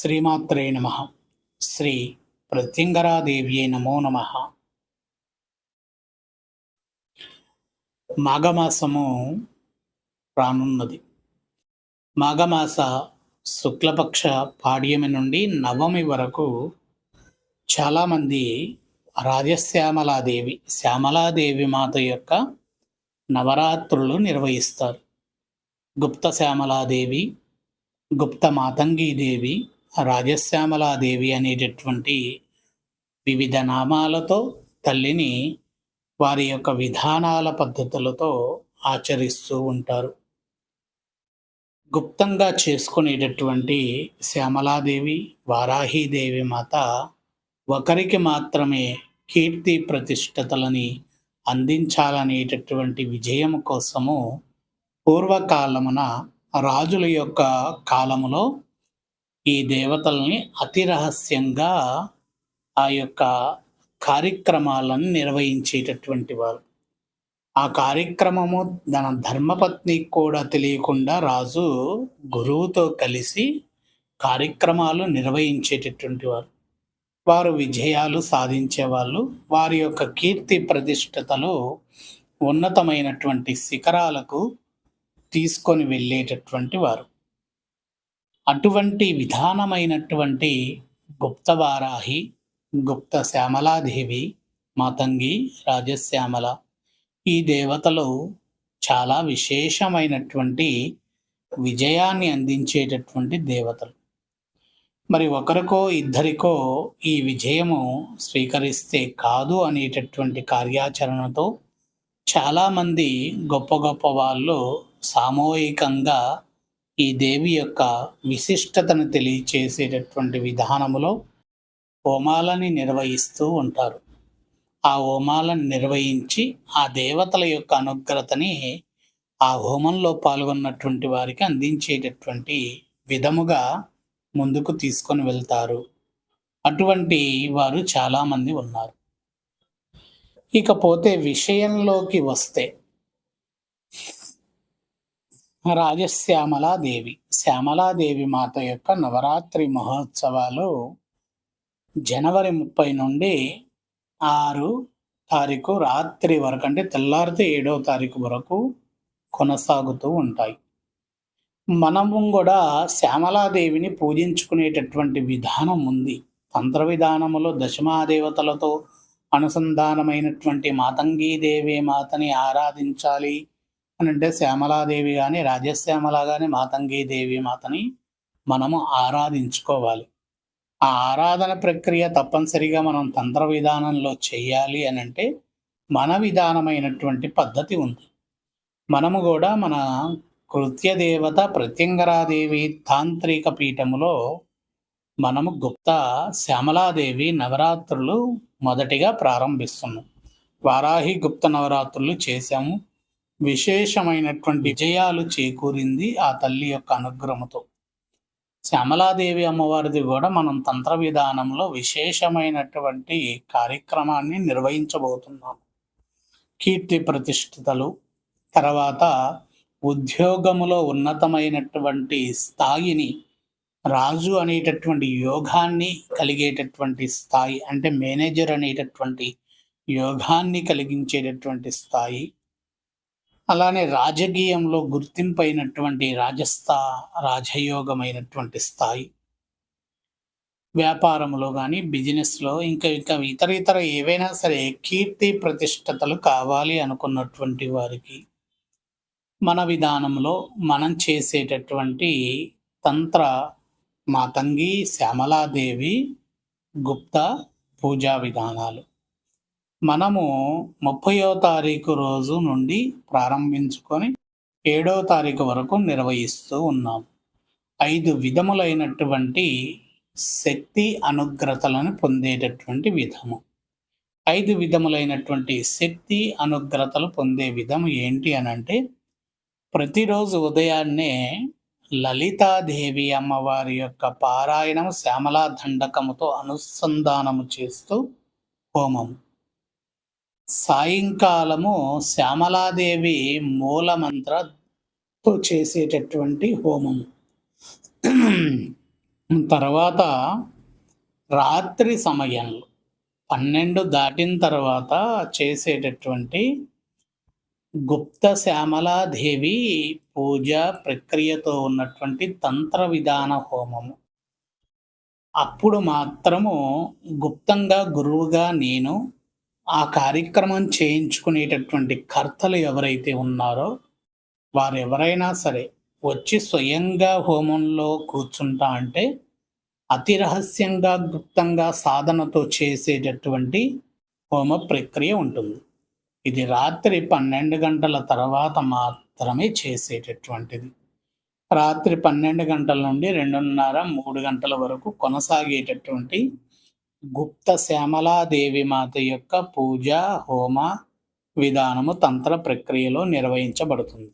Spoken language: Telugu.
శ్రీమాత్రే నమ. శ్రీ ప్రత్యంగరాదేవ్యే నమో నమ. మాఘమాసము రానున్నది. మాఘమాస శుక్లపక్ష పాడ్యమి నుండి నవమి వరకు చాలామంది రాజశ్యామలాదేవి శ్యామలాదేవి మాత యొక్క నవరాత్రులు నిర్వహిస్తారు. గుప్త శ్యామలాదేవి గుప్త మాతంగీదేవి రాజశ్యామలాదేవి అనేటటువంటి వివిధ నామాలతో తల్లిని వారి యొక్క విధానాల పద్ధతులతో ఆచరిస్తూ ఉంటారు. గుప్తంగా చేసుకునేటటువంటి శ్యామలాదేవి వారాహీదేవి మాత ఒకరికి మాత్రమే కీర్తి ప్రతిష్టతలని అందించాలనేటటువంటి విజయం కోసము పూర్వకాలమున రాజుల యొక్క కాలములో ఈ దేవతల్ని అతి రహస్యంగా ఆ యొక్క కార్యక్రమాలను నిర్వహించేటటువంటి వారు. ఆ కార్యక్రమము తన ధర్మపత్ని కూడా తెలియకుండా రాజు గురువుతో కలిసి కార్యక్రమాలు నిర్వహించేటటువంటి వారు. వారు విజయాలు సాధించేవాళ్ళు. వారి యొక్క కీర్తి ప్రతిష్టతలు ఉన్నతమైనటువంటి శిఖరాలకు తీసుకొని వెళ్ళేటటువంటి వారు. అటువంటి విధానమైనటువంటి గుప్తవారాహి గుప్త శ్యామలాదేవి మాతంగి రాజశ్యామల ఈ దేవతలు చాలా విశేషమైనటువంటి విజయాన్ని అందించేటటువంటి దేవతలు. మరి ఒకరికో ఇద్దరికో ఈ విజయము స్వీకరిస్తే కాదు అనేటటువంటి కార్యాచరణతో చాలామంది గొప్ప గొప్ప వాళ్ళు సామూహికంగా ఈ దేవి యొక్క విశిష్టతను తెలియచేసేటటువంటి విధానములో హోమాలని నిర్వహిస్తూ ఉంటారు. ఆ హోమాలను నిర్వహించి ఆ దేవతల యొక్క అనుగ్రతని ఆ హోమంలో పాల్గొన్నటువంటి వారికి అందించేటటువంటి విధముగా ముందుకు తీసుకొని వెళ్తారు. అటువంటి వారు చాలామంది ఉన్నారు. ఇకపోతే విషయంలోకి వస్తే రాజశ్యామలాదేవి. శ్యామలాదేవి మాత యొక్క నవరాత్రి మహోత్సవాలు జనవరి ముప్పై నుండి ఆరు తారీఖు రాత్రి వరకు అంటే తెల్లారితే ఏడవ తారీఖు వరకు కొనసాగుతూ ఉంటాయి. మనము కూడా శ్యామలాదేవిని పూజించుకునేటటువంటి విధానం ఉంది. తంత్ర విధానములో దశమాదేవతలతో అనుసంధానమైనటువంటి మాతంగీదేవి మాతని ఆరాధించాలి. అని అంటే శ్యామలాదేవి కానీ రాజశ్యామల కానీ మాతంగీదేవి మాతని మనము ఆరాధించుకోవాలి. ఆ ఆరాధన ప్రక్రియ తప్పనిసరిగా మనం తంత్ర విధానంలో చేయాలి అని అంటే మన విధానమైనటువంటి పద్ధతి ఉంది. మనము కూడా మన కృత్య దేవత ప్రత్యంగరాదేవి తాంత్రిక పీఠములో మనము గుప్త శ్యామలాదేవి నవరాత్రులు మొదటిగా ప్రారంభిస్తున్నాం. వారాహి గుప్త నవరాత్రులు చేశాము. విశేషమైనటువంటి విజయాలు చేకూరింది ఆ తల్లి యొక్క అనుగ్రహముతో శ్యామలాదేవి అమ్మవారిది కూడా మనం తంత్ర విధానంలో విశేషమైనటువంటి కార్యక్రమాన్ని నిర్వహించబోతున్నాం. కీర్తి ప్రతిష్ఠితలు తర్వాత ఉద్యోగములో ఉన్నతమైనటువంటి స్థాయిని రాజు అనేటటువంటి యోగాన్ని కలిగేటటువంటి స్థాయి అంటే మేనేజర్ అనేటటువంటి యోగాన్ని కలిగించేటటువంటి స్థాయి అలానే రాజకీయంలో గుర్తింపైనటువంటి రాజస్థా రాజయోగమైనటువంటి స్థాయి. వ్యాపారంలో కానీ బిజినెస్లో ఇంకా ఇంకా ఇతర ఇతర ఏవైనా సరే కీర్తి ప్రతిష్టతలు కావాలి అనుకున్నటువంటి వారికి మన విధానంలో మనం చేసేటటువంటి తంత్ర మాతంగి శ్యామలాదేవి గుప్త పూజా విధానాలు. మనము ముప్పయో తారీఖు రోజు నుండి ప్రారంభించుకొని ఏడవ తారీఖు వరకు నిర్వహిస్తూ ఉన్నాం. ఐదు విధములైనటువంటి శక్తి అనుగ్రతలను పొందేటటువంటి విధము. ఐదు విధములైనటువంటి శక్తి అనుగ్రతలు పొందే విధం ఏంటి అని అంటే ప్రతిరోజు ఉదయాన్నే లలితాదేవి అమ్మవారి యొక్క పారాయణము శ్యామలా దండకముతో అనుసంధానము చేస్తూ హోమం. సాయంకాలము శ్యామలాదేవి మూలమంత్రతో చేసేటటువంటి హోమం తర్వాత రాత్రి సమయంలో 12 దాటిన తర్వాత చేసేటటువంటి గుప్త శ్యామలాదేవి పూజ ప్రక్రియతో ఉన్నటువంటి తంత్ర విధాన హోమము. అప్పుడు మాత్రము గుప్తంగా గురువుగా నేను ఆ కార్యక్రమం చేయించుకునేటటువంటి కర్తలు ఎవరైతే ఉన్నారో వారు ఎవరైనా సరే వచ్చి స్వయంగా హోమంలో కూర్చుంటా అంటే అతి రహస్యంగా గుప్తంగా సాధనతో చేసేటటువంటి హోమ ప్రక్రియ ఉంటుంది. ఇది రాత్రి 12 గంటల తర్వాత మాత్రమే చేసేటటువంటిది. రాత్రి 12 గంటల నుండి 2:30, 3 గంటల వరకు కొనసాగేటటువంటి గుప్త శ్యామలాదేవి మాత యొక్క పూజ, హోమ విధానము తంత్ర ప్రక్రియలో నిర్వహించబడుతుంది.